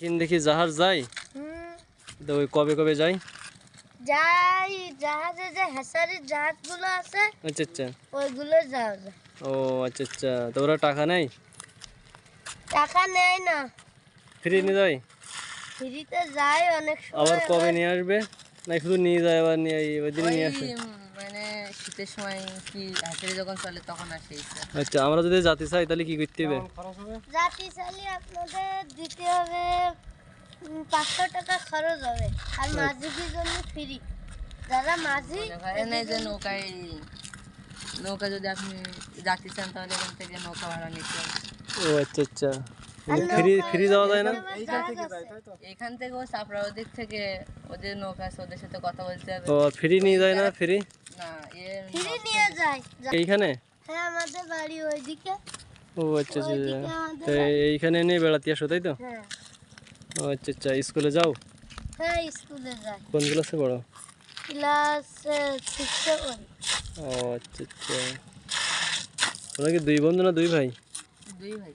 কিন দেখি জাহাজ যাই হুম। তো ওই কবে কবে যাই যাই জাহাজে যে হেসারির জাহাজগুলো আছে আচ্ছা আচ্ছা। ওইগুলো যায় ও আচ্ছা আচ্ছা। তো ওরা টাকা নেয়? টাকা নেয় না। ফ্রি নিয়ে যায়? ফ্রিতে যায় অনেক সময় আবার কবে নিয়ে আসবে? না শুধু নিয়ে যায় আবার নিয়ে ওই দিনই নিয়ে আসে। মানে শীতের সময় কি হাঁসের যখন চলে তখন আসে আচ্ছা আমরা যদি চাই তাহলে কি করতে হবে? জাতি চালি আপনাদের দিতে হবে পাঁচশো টাকা খরচ হবে। আর মাঝিদের জন্য ফ্রি যারা মাঝি মনে যে নৌকায় নৌকা যদি আপনি যাতে চান তাহলে এখান থেকে নৌকা ভাড়া নিতে হবে। ও আচ্ছা আচ্ছা। ফ্রি ফ্রি যাওয়া যায় না? এখান থেকে ও চাপড়া ওদিক থেকে ওদের নৌকা আছে ওদের সাথে কথা বলতে হবে। ও ফ্রি নিয়ে যায় না ফ্রি নিয়ে যায় এইখানে? হ্যাঁ আমাদের বাড়ি ওইদিকে। ও আচ্ছা আচ্ছা। তো এইখানে নিয়ে বেড়াতে আসো তাই তো? হ্যাঁ। ও আচ্ছা আচ্ছা। স্কুলে যাও? হ্যাঁ স্কুলে কোন ক্লাসে পড়ো? ক্লাস সিক্সে পড়ি। ও আচ্ছা আচ্ছা। তোমরা কি দুই বন্ধু না দুই ভাই? দুই ভাই।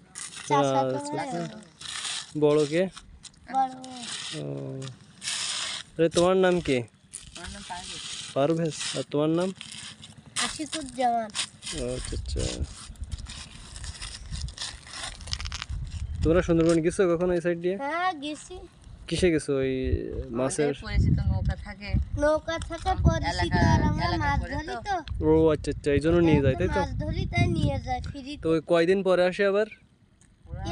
আচ্ছা, বড় কে? বড় ও। আরে তোমার নাম কি? পারভেজ আর তোমার নাম? আশিকুজ্জামান আচ্ছা আচ্ছা। তোমরা সুন্দরবন গেছো কখনো এই সাইড দিয়ে? হ্যাঁ গেছি। কিসে গেছো ওই মাছের? পরিচিত নৌকা থাকে। নৌকা থাকে পরিচিত আর আমরা মাছ ধরি তো। তো। ও আচ্ছা আচ্ছা এই জন্য নিয়ে যায় তাই তো? মাছ ধরি তাই নিয়ে যায় ফ্রি তো ওই কয়দিন পরে আসে আবার?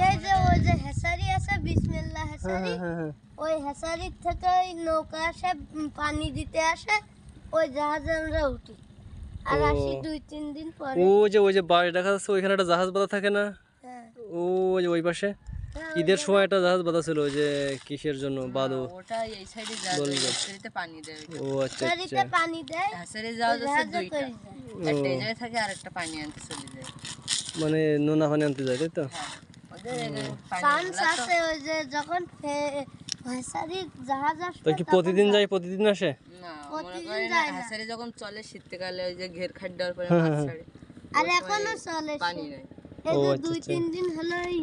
এই যে ওই যে হেসারি আছে বিসমিল্লাহ হ্যাঁ হেসারি হ্যাঁ হ্যাঁ। ওই হেসারির থেকে ওই নৌকা আসে পানি দিতে আসে ওই জাহাজে আমরা উঠি। আর ও। আসি দুই তিন দিন পরে। ও যে ওই যে বাড়ি দেখা যাচ্ছে ওইখানে একটা জাহাজ বাঁধা থাকে না? হ্যাঁ। ও ওই যে ওই পাশে? হ্যাঁ, ঈদের সময় একটা জাহাজ বাঁধা ছিল ওই যে কিসের জন্য বাদো ওটা এই সাইডে পানি দেয় ও আচ্ছা আচ্ছা। পানি দেয় হাঁসেরি যাওয়া যাচ্ছে দুইটা। একটা এই জায়গায় থাকে আর একটা পানি আনতে চলে যায়। মানে নোনা পানি আনতে যায় তাই তো? হ্যাঁ ওদের পানি আছে ওই যে যখন তো কি প্রতিদিন যায় প্রতিদিন আসে? মনে। হাঁসেরি যখন চলে শীতকালে ওই যে ঘের খাট দেওয়ার পরে হ্যাঁ, হ্যাঁ। ছাড়ে আর এখনও চলে পানি নেই। আচ্ছা, দুই আচ্ছা। তিন দিন হলোই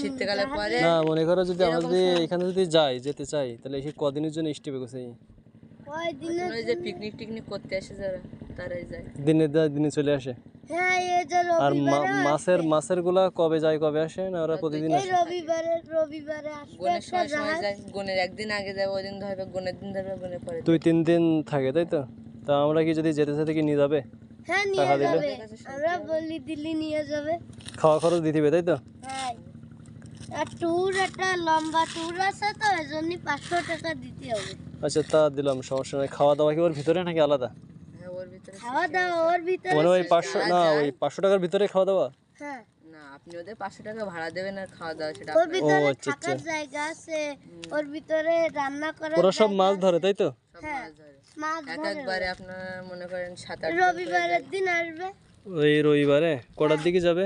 শীতকালে পরে না মনে করো যদি আমরা যদি এখানে যদি যাই যেতে চাই তাহলে কদিনের জন্য স্টেপে গেছে ওই ওই যে পিকনিক টিকনিক করতে আসে যারা। তারাই যায়। দিনে দা- দিনে চলে আসে। হ্যাঁ এই যে আর মাছের মাছেরগুলা কবে যায় কবে আসে না ওরা প্রতিদিন আসে। রবিবারে রবিবারে আসবে গনের সময় সময় যায়। গনের একদিন আগে যাবে ওই দিন ধরবে গনের দিন ধরবে গনের পরে দুই তিন দিন থাকে তাই তো? তা আমরা কি যদি যেতে যেতে কি নিয়ে যাবে? হ্যাঁ নিয়ে টাকা দিলে? যাবে। আমরা বলি দিল্লি নিয়ে যাবে। খাওয়া খরচ দিতে হবে তাই তো? হ্যাঁ। আর ট্যুর একটা লম্বা ট্যুর আছে তো এই পাঁচশো টাকা দিতে হবে। আচ্ছা তা দিলাম সমস্যা নাই। খাওয়া দাওয়া কি ওর ভিতরে নাকি আলাদা? হ্যাঁ ভিতরে খাওয়া দাওয়া ওর ভিতরে মানে ওই পাঁচশো না ওই পাঁচশো টাকার ভিতরে খাওয়া দাওয়া? হ্যাঁ। না আপনি ওদের পাঁচশো টাকা ভাড়া দেবেন আর খাওয়া দাওয়া সেটা ওর ভিতরে আচ্ছা, থাকার জায়গা আছে। ওর ভিতরে রান্না করার ওরা সব মাছ ধরে তাই তো? হ্যাঁ। মাছ ধরে। মাছ এক ধরে একবারে আপনার মনে করেন সাত আট রবিবারের দিন আসবে। ওই রবিবারে? কটার দিকে যাবে?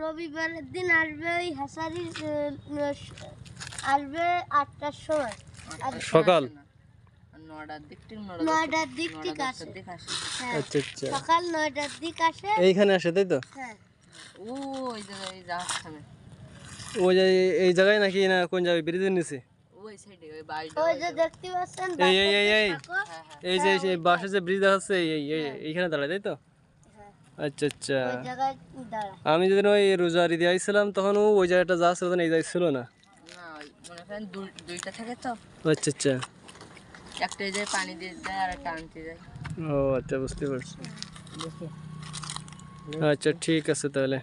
রবিবারের দিন আসবে ওই হাসারি আসবে আটটার সময়। সকাল? আচ্ছা আচ্ছা। সকাল নয়টার দিক আসে। এইখানে আসে তাই তো? হ্যাঁ। ওই জায়গায় জাহাজখানে ওই যে এই জায়গায় নাকি না কোন জায়গায় ব্রিজের নিচে? ওই সাইডে ওই বাড়িটা ওই যে দেখতে পাচ্ছেন এই এই এই এই। বাঁশের সাঁকো, হ্যাঁ হ্যাঁ। এই যে এই বাসে যে ব্রিজ দেখাচ্ছে এই- এইখানে দাঁড়ায় তাই তো? হ্যাঁ, আচ্ছা আচ্ছা। আমি যেদিন ওই রোজারি দিয়ে আইছিলাম তখন ও ওই জায়গাটা যা ছিল এই জায়গায় ছিল না। না ওই মনে করেন দুই- দুইটা থাকে তো। আচ্ছা আচ্ছা। একটা এই যায় পানি দিয়ে যায় আর একটা আনতে যায় ও আচ্ছা বুঝতে পারছি আচ্ছা ঠিক আছে তাহলে